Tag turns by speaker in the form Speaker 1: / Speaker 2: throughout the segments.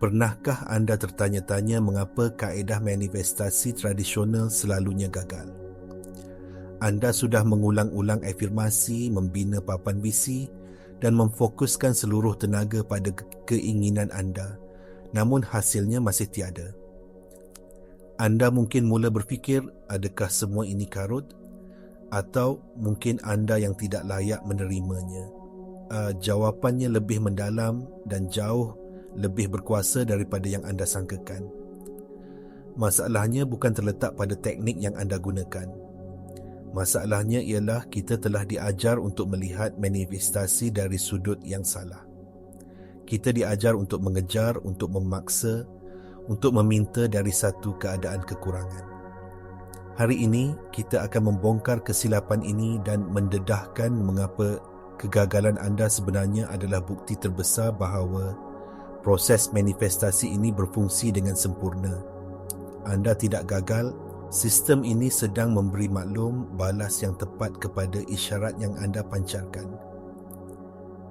Speaker 1: Pernahkah anda tertanya-tanya mengapa kaedah manifestasi tradisional selalunya gagal? Anda sudah mengulang-ulang afirmasi, membina papan visi dan memfokuskan seluruh tenaga pada keinginan anda, namun hasilnya masih tiada. Anda mungkin mula berfikir, adakah semua ini karut? Atau mungkin anda yang tidak layak menerimanya? Uh, jawapannya lebih mendalam dan jauh lebih berkuasa daripada yang anda sangkakan. Masalahnya bukan terletak pada teknik yang anda gunakan. Masalahnya ialah kita telah diajar untuk melihat manifestasi dari sudut yang salah. Kita diajar untuk mengejar, untuk memaksa, untuk meminta dari satu keadaan kekurangan. Hari ini, kita akan membongkar kesilapan ini dan mendedahkan mengapa kegagalan anda sebenarnya adalah bukti terbesar bahawa Proses manifestasi ini berfungsi dengan sempurna. Anda tidak gagal. Sistem ini sedang memberi maklum balas yang tepat kepada isyarat yang anda pancarkan.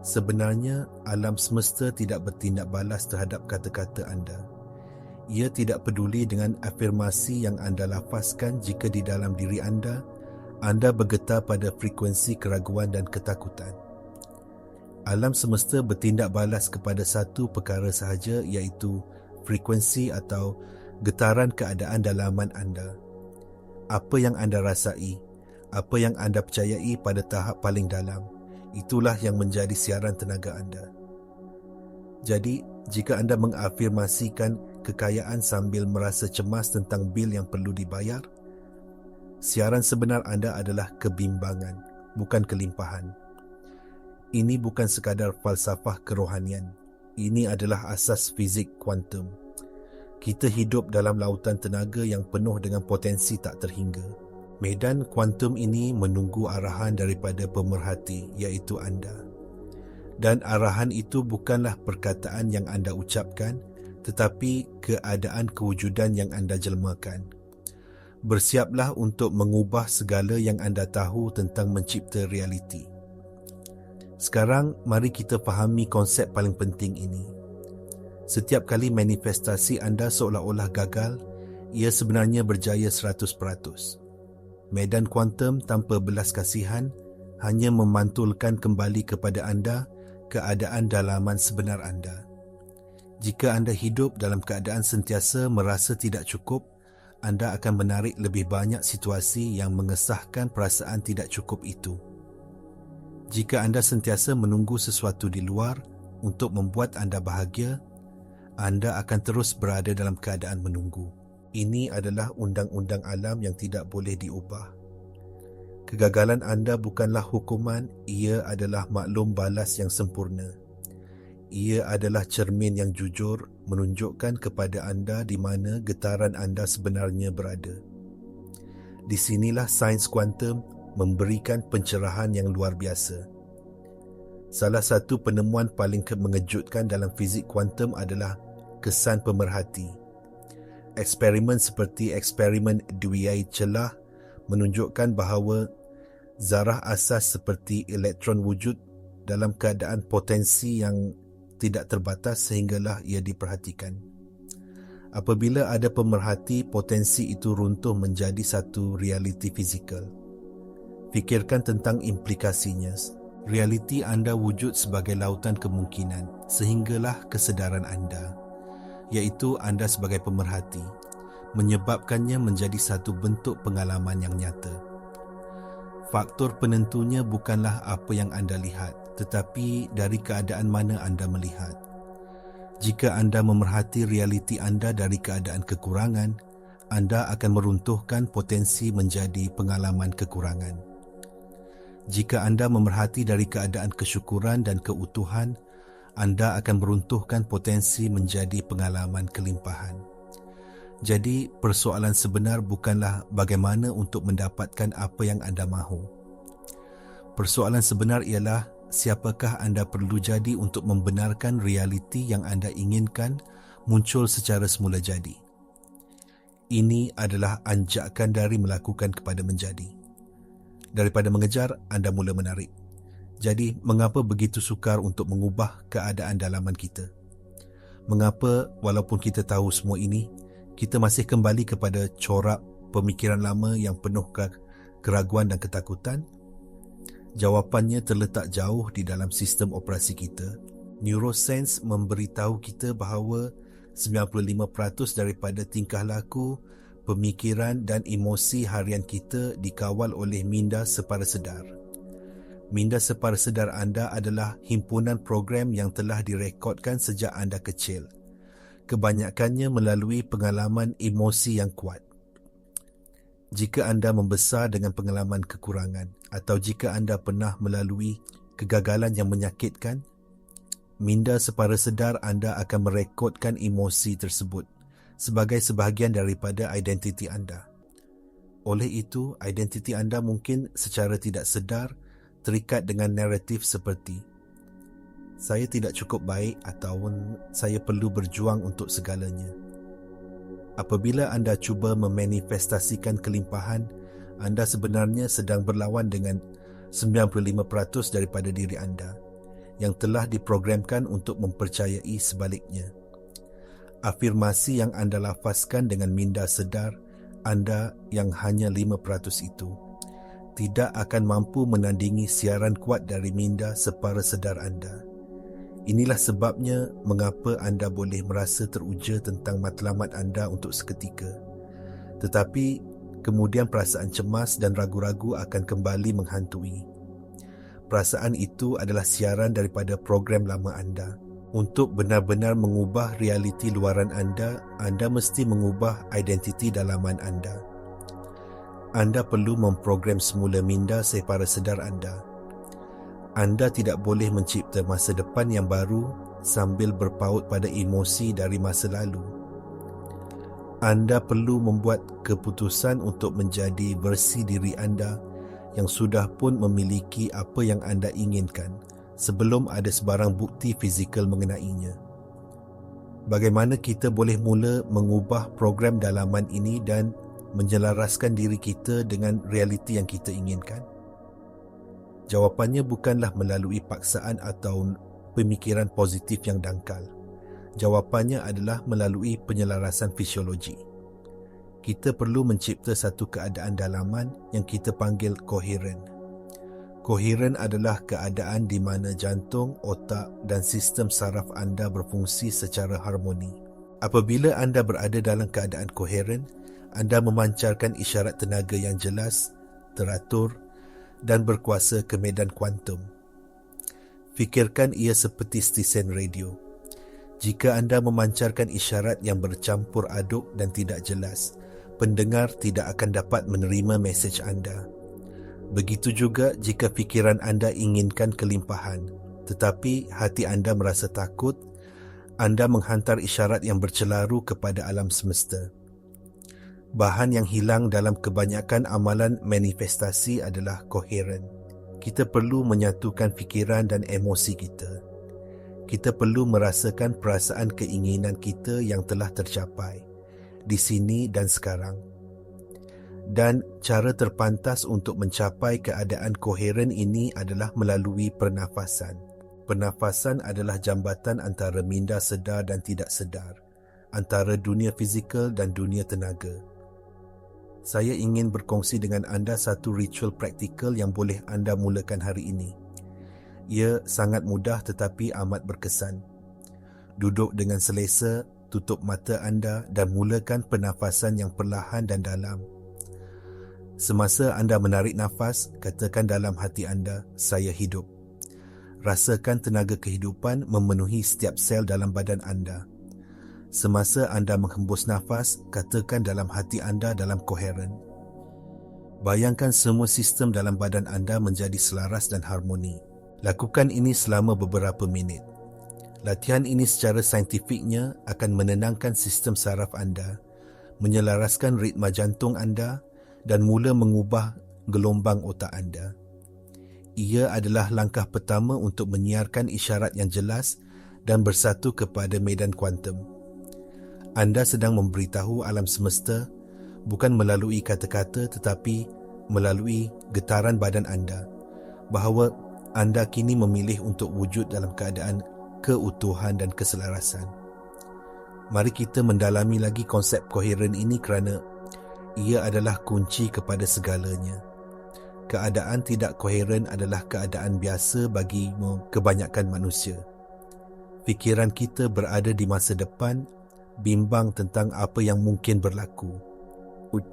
Speaker 1: Sebenarnya, alam semesta tidak bertindak balas terhadap kata-kata anda. Ia tidak peduli dengan afirmasi yang anda lafazkan jika di dalam diri anda, anda bergetar pada frekuensi keraguan dan ketakutan alam semesta bertindak balas kepada satu perkara sahaja iaitu frekuensi atau getaran keadaan dalaman anda. Apa yang anda rasai, apa yang anda percayai pada tahap paling dalam, itulah yang menjadi siaran tenaga anda. Jadi, jika anda mengafirmasikan kekayaan sambil merasa cemas tentang bil yang perlu dibayar, siaran sebenar anda adalah kebimbangan, bukan kelimpahan. Ini bukan sekadar falsafah kerohanian. Ini adalah asas fizik kuantum. Kita hidup dalam lautan tenaga yang penuh dengan potensi tak terhingga. Medan kuantum ini menunggu arahan daripada pemerhati iaitu anda. Dan arahan itu bukanlah perkataan yang anda ucapkan tetapi keadaan kewujudan yang anda jelmakan. Bersiaplah untuk mengubah segala yang anda tahu tentang mencipta realiti. Sekarang, mari kita fahami konsep paling penting ini. Setiap kali manifestasi anda seolah-olah gagal, ia sebenarnya berjaya 100%. Medan kuantum tanpa belas kasihan hanya memantulkan kembali kepada anda keadaan dalaman sebenar anda. Jika anda hidup dalam keadaan sentiasa merasa tidak cukup, anda akan menarik lebih banyak situasi yang mengesahkan perasaan tidak cukup itu. Jika anda sentiasa menunggu sesuatu di luar untuk membuat anda bahagia, anda akan terus berada dalam keadaan menunggu. Ini adalah undang-undang alam yang tidak boleh diubah. Kegagalan anda bukanlah hukuman, ia adalah maklum balas yang sempurna. Ia adalah cermin yang jujur menunjukkan kepada anda di mana getaran anda sebenarnya berada. Di sinilah sains kuantum memberikan pencerahan yang luar biasa. Salah satu penemuan paling mengejutkan dalam fizik kuantum adalah kesan pemerhati. Eksperimen seperti eksperimen Dewey celah menunjukkan bahawa zarah asas seperti elektron wujud dalam keadaan potensi yang tidak terbatas sehinggalah ia diperhatikan. Apabila ada pemerhati, potensi itu runtuh menjadi satu realiti fizikal. Fikirkan tentang implikasinya. Realiti anda wujud sebagai lautan kemungkinan sehinggalah kesedaran anda, iaitu anda sebagai pemerhati, menyebabkannya menjadi satu bentuk pengalaman yang nyata. Faktor penentunya bukanlah apa yang anda lihat, tetapi dari keadaan mana anda melihat. Jika anda memerhati realiti anda dari keadaan kekurangan, anda akan meruntuhkan potensi menjadi pengalaman kekurangan. Jika anda memerhati dari keadaan kesyukuran dan keutuhan, anda akan meruntuhkan potensi menjadi pengalaman kelimpahan. Jadi, persoalan sebenar bukanlah bagaimana untuk mendapatkan apa yang anda mahu. Persoalan sebenar ialah siapakah anda perlu jadi untuk membenarkan realiti yang anda inginkan muncul secara semula jadi. Ini adalah anjakan dari melakukan kepada menjadi. Daripada mengejar, anda mula menarik. Jadi, mengapa begitu sukar untuk mengubah keadaan dalaman kita? Mengapa walaupun kita tahu semua ini, kita masih kembali kepada corak pemikiran lama yang penuh keraguan dan ketakutan? Jawapannya terletak jauh di dalam sistem operasi kita. Neuroscience memberitahu kita bahawa 95% daripada tingkah laku, pemikiran dan emosi harian kita dikawal oleh minda separa sedar. Minda separa sedar anda adalah himpunan program yang telah direkodkan sejak anda kecil. Kebanyakannya melalui pengalaman emosi yang kuat. Jika anda membesar dengan pengalaman kekurangan atau jika anda pernah melalui kegagalan yang menyakitkan, minda separa sedar anda akan merekodkan emosi tersebut sebagai sebahagian daripada identiti anda. Oleh itu, identiti anda mungkin secara tidak sedar terikat dengan naratif seperti saya tidak cukup baik ataupun saya perlu berjuang untuk segalanya. Apabila anda cuba memanifestasikan kelimpahan, anda sebenarnya sedang berlawan dengan 95% daripada diri anda yang telah diprogramkan untuk mempercayai sebaliknya. Afirmasi yang anda lafazkan dengan minda sedar anda yang hanya 5% itu tidak akan mampu menandingi siaran kuat dari minda separa sedar anda. Inilah sebabnya mengapa anda boleh merasa teruja tentang matlamat anda untuk seketika. Tetapi kemudian perasaan cemas dan ragu-ragu akan kembali menghantui. Perasaan itu adalah siaran daripada program lama anda. Untuk benar-benar mengubah realiti luaran anda, anda mesti mengubah identiti dalaman anda anda perlu memprogram semula minda separa sedar anda. Anda tidak boleh mencipta masa depan yang baru sambil berpaut pada emosi dari masa lalu. Anda perlu membuat keputusan untuk menjadi versi diri anda yang sudah pun memiliki apa yang anda inginkan sebelum ada sebarang bukti fizikal mengenainya. Bagaimana kita boleh mula mengubah program dalaman ini dan menyelaraskan diri kita dengan realiti yang kita inginkan? Jawapannya bukanlah melalui paksaan atau pemikiran positif yang dangkal. Jawapannya adalah melalui penyelarasan fisiologi. Kita perlu mencipta satu keadaan dalaman yang kita panggil koheren. Koheren adalah keadaan di mana jantung, otak dan sistem saraf anda berfungsi secara harmoni. Apabila anda berada dalam keadaan koheren, anda memancarkan isyarat tenaga yang jelas, teratur dan berkuasa ke medan kuantum. Fikirkan ia seperti stesen radio. Jika anda memancarkan isyarat yang bercampur aduk dan tidak jelas, pendengar tidak akan dapat menerima mesej anda. Begitu juga jika fikiran anda inginkan kelimpahan, tetapi hati anda merasa takut, anda menghantar isyarat yang bercelaru kepada alam semesta. Bahan yang hilang dalam kebanyakan amalan manifestasi adalah koheren. Kita perlu menyatukan fikiran dan emosi kita. Kita perlu merasakan perasaan keinginan kita yang telah tercapai di sini dan sekarang. Dan cara terpantas untuk mencapai keadaan koheren ini adalah melalui pernafasan. Pernafasan adalah jambatan antara minda sedar dan tidak sedar, antara dunia fizikal dan dunia tenaga saya ingin berkongsi dengan anda satu ritual praktikal yang boleh anda mulakan hari ini. Ia sangat mudah tetapi amat berkesan. Duduk dengan selesa, tutup mata anda dan mulakan pernafasan yang perlahan dan dalam. Semasa anda menarik nafas, katakan dalam hati anda, saya hidup. Rasakan tenaga kehidupan memenuhi setiap sel dalam badan anda. Semasa anda menghembus nafas, katakan dalam hati anda dalam koheren. Bayangkan semua sistem dalam badan anda menjadi selaras dan harmoni. Lakukan ini selama beberapa minit. Latihan ini secara saintifiknya akan menenangkan sistem saraf anda, menyelaraskan ritma jantung anda dan mula mengubah gelombang otak anda. Ia adalah langkah pertama untuk menyiarkan isyarat yang jelas dan bersatu kepada medan kuantum. Anda sedang memberitahu alam semesta bukan melalui kata-kata tetapi melalui getaran badan anda bahawa anda kini memilih untuk wujud dalam keadaan keutuhan dan keselarasan. Mari kita mendalami lagi konsep koheren ini kerana ia adalah kunci kepada segalanya. Keadaan tidak koheren adalah keadaan biasa bagi kebanyakan manusia. Fikiran kita berada di masa depan, bimbang tentang apa yang mungkin berlaku.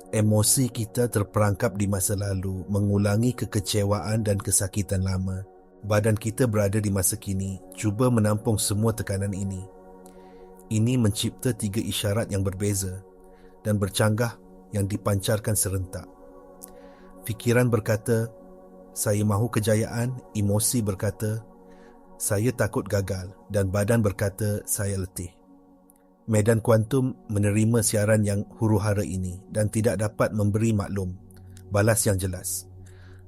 Speaker 1: Emosi kita terperangkap di masa lalu, mengulangi kekecewaan dan kesakitan lama. Badan kita berada di masa kini, cuba menampung semua tekanan ini. Ini mencipta tiga isyarat yang berbeza dan bercanggah yang dipancarkan serentak. Fikiran berkata, saya mahu kejayaan, emosi berkata, saya takut gagal dan badan berkata, saya letih. Medan kuantum menerima siaran yang huru-hara ini dan tidak dapat memberi maklum, balas yang jelas.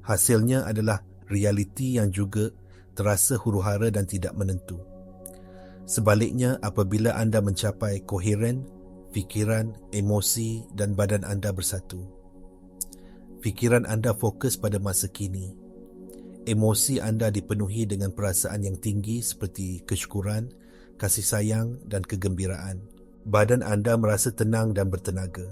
Speaker 1: Hasilnya adalah realiti yang juga terasa huru-hara dan tidak menentu. Sebaliknya, apabila anda mencapai koheren, fikiran, emosi dan badan anda bersatu. Fikiran anda fokus pada masa kini. Emosi anda dipenuhi dengan perasaan yang tinggi seperti kesyukuran, kasih sayang dan kegembiraan. Badan anda merasa tenang dan bertenaga.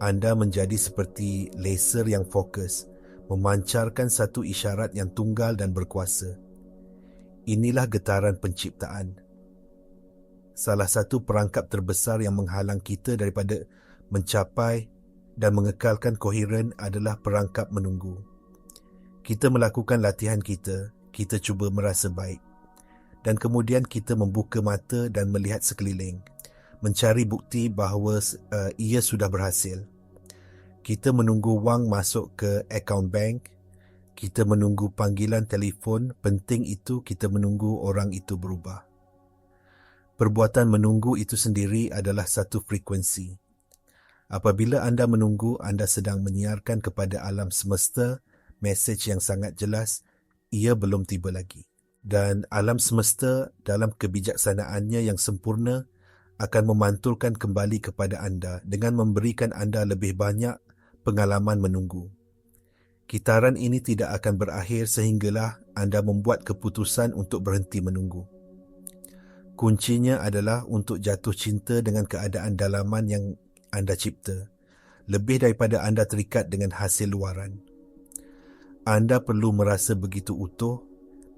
Speaker 1: Anda menjadi seperti laser yang fokus, memancarkan satu isyarat yang tunggal dan berkuasa. Inilah getaran penciptaan salah satu perangkap terbesar yang menghalang kita daripada mencapai dan mengekalkan koheren adalah perangkap menunggu. Kita melakukan latihan kita, kita cuba merasa baik. Dan kemudian kita membuka mata dan melihat sekeliling, mencari bukti bahawa uh, ia sudah berhasil. Kita menunggu wang masuk ke akaun bank, kita menunggu panggilan telefon, penting itu kita menunggu orang itu berubah. Perbuatan menunggu itu sendiri adalah satu frekuensi. Apabila anda menunggu, anda sedang menyiarkan kepada alam semesta mesej yang sangat jelas, ia belum tiba lagi. Dan alam semesta dalam kebijaksanaannya yang sempurna akan memantulkan kembali kepada anda dengan memberikan anda lebih banyak pengalaman menunggu. Kitaran ini tidak akan berakhir sehinggalah anda membuat keputusan untuk berhenti menunggu. Kuncinya adalah untuk jatuh cinta dengan keadaan dalaman yang anda cipta, lebih daripada anda terikat dengan hasil luaran. Anda perlu merasa begitu utuh,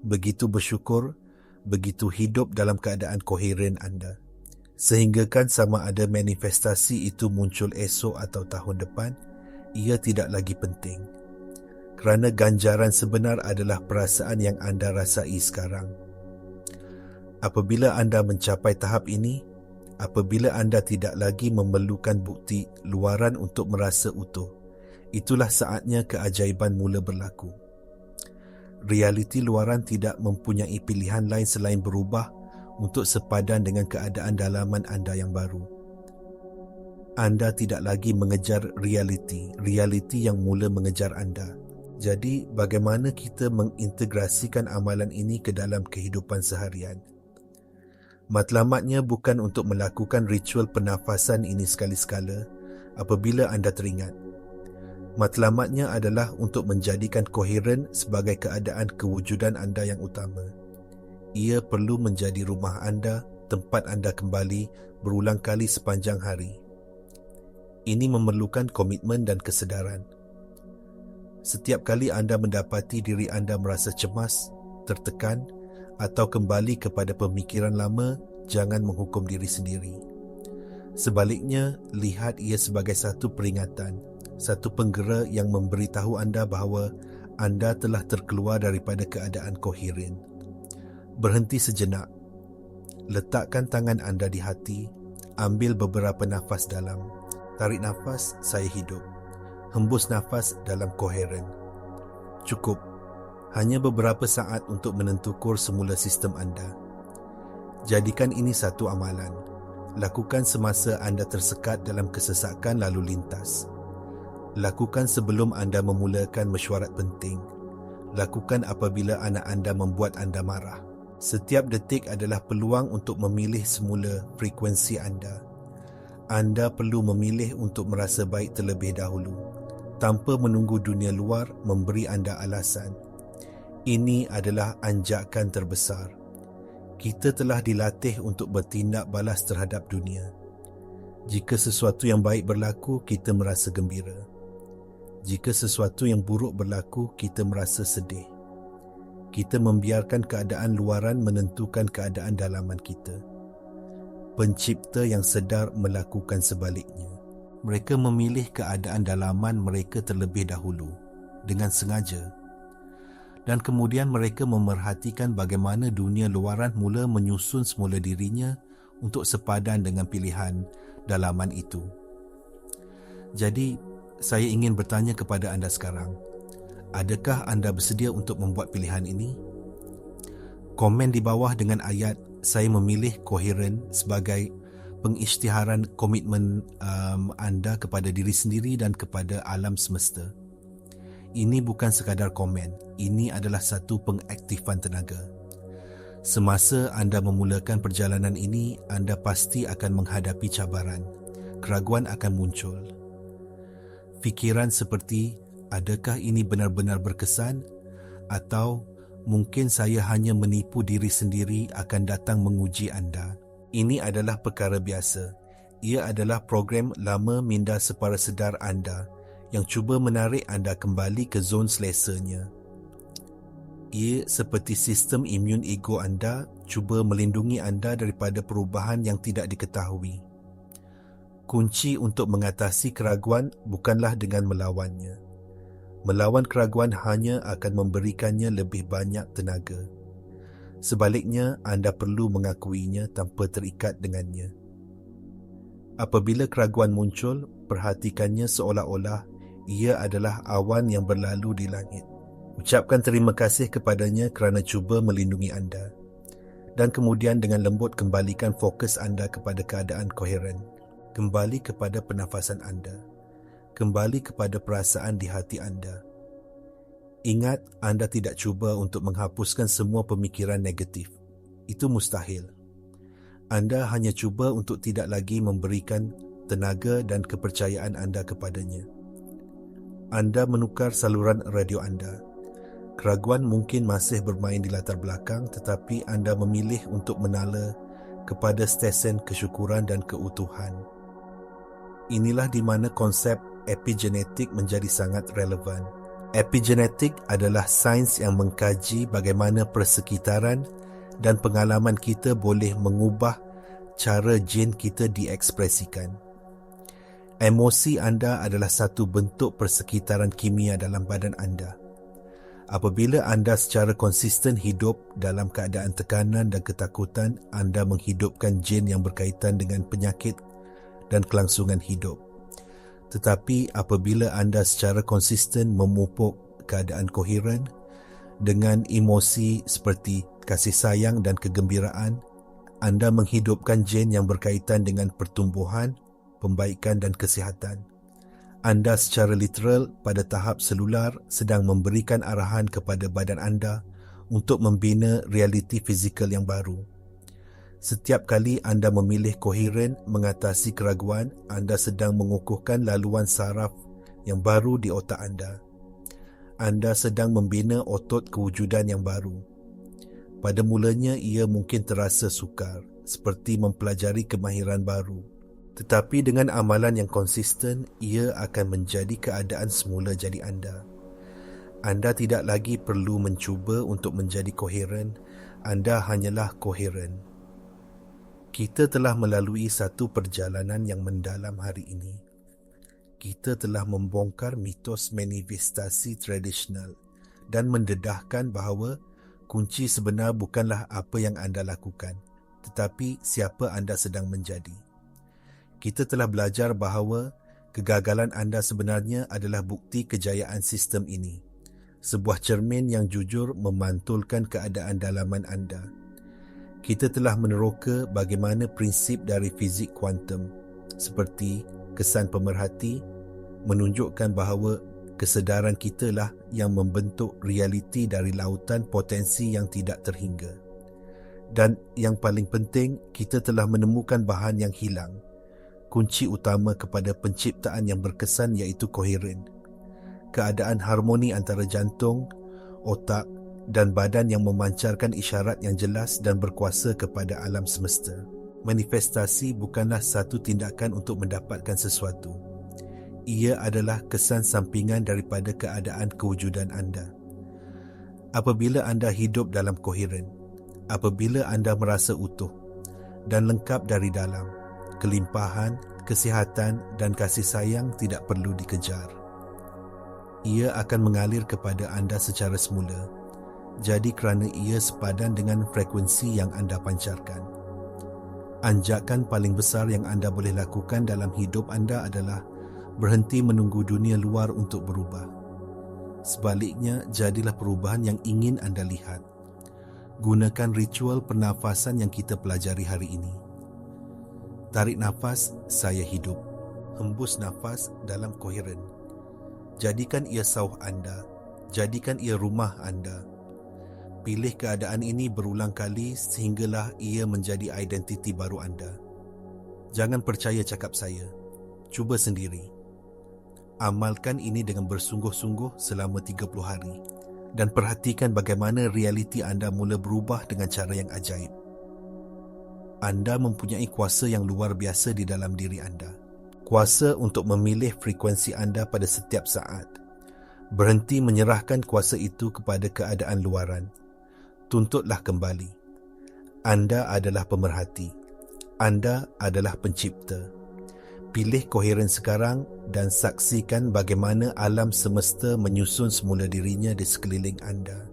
Speaker 1: begitu bersyukur, begitu hidup dalam keadaan koheren anda. Sehingga kan sama ada manifestasi itu muncul esok atau tahun depan, ia tidak lagi penting. Kerana ganjaran sebenar adalah perasaan yang anda rasai sekarang. Apabila anda mencapai tahap ini, apabila anda tidak lagi memerlukan bukti luaran untuk merasa utuh, itulah saatnya keajaiban mula berlaku. Realiti luaran tidak mempunyai pilihan lain selain berubah untuk sepadan dengan keadaan dalaman anda yang baru. Anda tidak lagi mengejar realiti, realiti yang mula mengejar anda. Jadi, bagaimana kita mengintegrasikan amalan ini ke dalam kehidupan seharian? Matlamatnya bukan untuk melakukan ritual pernafasan ini sekali-sekala apabila anda teringat. Matlamatnya adalah untuk menjadikan koheren sebagai keadaan kewujudan anda yang utama. Ia perlu menjadi rumah anda, tempat anda kembali berulang kali sepanjang hari. Ini memerlukan komitmen dan kesedaran. Setiap kali anda mendapati diri anda merasa cemas, tertekan, atau kembali kepada pemikiran lama, jangan menghukum diri sendiri. Sebaliknya, lihat ia sebagai satu peringatan, satu penggera yang memberitahu anda bahawa anda telah terkeluar daripada keadaan koheren. Berhenti sejenak. Letakkan tangan anda di hati, ambil beberapa nafas dalam. Tarik nafas, saya hidup. Hembus nafas dalam koheren. Cukup hanya beberapa saat untuk menentukur semula sistem anda. Jadikan ini satu amalan. Lakukan semasa anda tersekat dalam kesesakan lalu lintas. Lakukan sebelum anda memulakan mesyuarat penting. Lakukan apabila anak anda membuat anda marah. Setiap detik adalah peluang untuk memilih semula frekuensi anda. Anda perlu memilih untuk merasa baik terlebih dahulu tanpa menunggu dunia luar memberi anda alasan ini adalah anjakan terbesar. Kita telah dilatih untuk bertindak balas terhadap dunia. Jika sesuatu yang baik berlaku, kita merasa gembira. Jika sesuatu yang buruk berlaku, kita merasa sedih. Kita membiarkan keadaan luaran menentukan keadaan dalaman kita. Pencipta yang sedar melakukan sebaliknya. Mereka memilih keadaan dalaman mereka terlebih dahulu dengan sengaja dan kemudian mereka memerhatikan bagaimana dunia luaran mula menyusun semula dirinya untuk sepadan dengan pilihan dalaman itu. Jadi, saya ingin bertanya kepada anda sekarang, adakah anda bersedia untuk membuat pilihan ini? Komen di bawah dengan ayat saya memilih koheren sebagai pengisytiharan komitmen um, anda kepada diri sendiri dan kepada alam semesta. Ini bukan sekadar komen, ini adalah satu pengaktifan tenaga. Semasa anda memulakan perjalanan ini, anda pasti akan menghadapi cabaran. Keraguan akan muncul. Fikiran seperti, adakah ini benar-benar berkesan? Atau mungkin saya hanya menipu diri sendiri akan datang menguji anda. Ini adalah perkara biasa. Ia adalah program lama minda separa sedar anda yang cuba menarik anda kembali ke zon selesanya. Ia seperti sistem imun ego anda cuba melindungi anda daripada perubahan yang tidak diketahui. Kunci untuk mengatasi keraguan bukanlah dengan melawannya. Melawan keraguan hanya akan memberikannya lebih banyak tenaga. Sebaliknya, anda perlu mengakuinya tanpa terikat dengannya. Apabila keraguan muncul, perhatikannya seolah-olah ia adalah awan yang berlalu di langit. Ucapkan terima kasih kepadanya kerana cuba melindungi anda. Dan kemudian dengan lembut kembalikan fokus anda kepada keadaan koheren. Kembali kepada pernafasan anda. Kembali kepada perasaan di hati anda. Ingat, anda tidak cuba untuk menghapuskan semua pemikiran negatif. Itu mustahil. Anda hanya cuba untuk tidak lagi memberikan tenaga dan kepercayaan anda kepadanya anda menukar saluran radio anda. Keraguan mungkin masih bermain di latar belakang tetapi anda memilih untuk menala kepada stesen kesyukuran dan keutuhan. Inilah di mana konsep epigenetik menjadi sangat relevan. Epigenetik adalah sains yang mengkaji bagaimana persekitaran dan pengalaman kita boleh mengubah cara gen kita diekspresikan. Emosi anda adalah satu bentuk persekitaran kimia dalam badan anda. Apabila anda secara konsisten hidup dalam keadaan tekanan dan ketakutan, anda menghidupkan gen yang berkaitan dengan penyakit dan kelangsungan hidup. Tetapi apabila anda secara konsisten memupuk keadaan koheren dengan emosi seperti kasih sayang dan kegembiraan, anda menghidupkan gen yang berkaitan dengan pertumbuhan, pembaikan dan kesihatan. Anda secara literal pada tahap selular sedang memberikan arahan kepada badan anda untuk membina realiti fizikal yang baru. Setiap kali anda memilih koheren mengatasi keraguan, anda sedang mengukuhkan laluan saraf yang baru di otak anda. Anda sedang membina otot kewujudan yang baru. Pada mulanya ia mungkin terasa sukar, seperti mempelajari kemahiran baru. Tetapi dengan amalan yang konsisten, ia akan menjadi keadaan semula jadi anda. Anda tidak lagi perlu mencuba untuk menjadi koheren, anda hanyalah koheren. Kita telah melalui satu perjalanan yang mendalam hari ini. Kita telah membongkar mitos manifestasi tradisional dan mendedahkan bahawa kunci sebenar bukanlah apa yang anda lakukan, tetapi siapa anda sedang menjadi kita telah belajar bahawa kegagalan anda sebenarnya adalah bukti kejayaan sistem ini. Sebuah cermin yang jujur memantulkan keadaan dalaman anda. Kita telah meneroka bagaimana prinsip dari fizik kuantum seperti kesan pemerhati menunjukkan bahawa kesedaran kita lah yang membentuk realiti dari lautan potensi yang tidak terhingga. Dan yang paling penting, kita telah menemukan bahan yang hilang – kunci utama kepada penciptaan yang berkesan iaitu koheren. Keadaan harmoni antara jantung, otak dan badan yang memancarkan isyarat yang jelas dan berkuasa kepada alam semesta. Manifestasi bukanlah satu tindakan untuk mendapatkan sesuatu. Ia adalah kesan sampingan daripada keadaan kewujudan anda. Apabila anda hidup dalam koheren, apabila anda merasa utuh dan lengkap dari dalam, kelimpahan, kesihatan dan kasih sayang tidak perlu dikejar. Ia akan mengalir kepada anda secara semula. Jadi kerana ia sepadan dengan frekuensi yang anda pancarkan. Anjakan paling besar yang anda boleh lakukan dalam hidup anda adalah berhenti menunggu dunia luar untuk berubah. Sebaliknya, jadilah perubahan yang ingin anda lihat. Gunakan ritual pernafasan yang kita pelajari hari ini. Tarik nafas, saya hidup. Hembus nafas dalam koheren. Jadikan ia sauh anda. Jadikan ia rumah anda. Pilih keadaan ini berulang kali sehinggalah ia menjadi identiti baru anda. Jangan percaya cakap saya. Cuba sendiri. Amalkan ini dengan bersungguh-sungguh selama 30 hari dan perhatikan bagaimana realiti anda mula berubah dengan cara yang ajaib anda mempunyai kuasa yang luar biasa di dalam diri anda. Kuasa untuk memilih frekuensi anda pada setiap saat. Berhenti menyerahkan kuasa itu kepada keadaan luaran. Tuntutlah kembali. Anda adalah pemerhati. Anda adalah pencipta. Pilih koheren sekarang dan saksikan bagaimana alam semesta menyusun semula dirinya di sekeliling anda.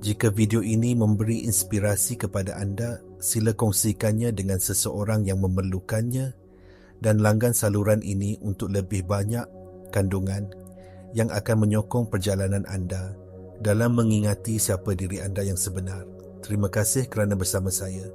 Speaker 1: Jika video ini memberi inspirasi kepada anda, sila kongsikannya dengan seseorang yang memerlukannya dan langgan saluran ini untuk lebih banyak kandungan yang akan menyokong perjalanan anda dalam mengingati siapa diri anda yang sebenar. Terima kasih kerana bersama saya.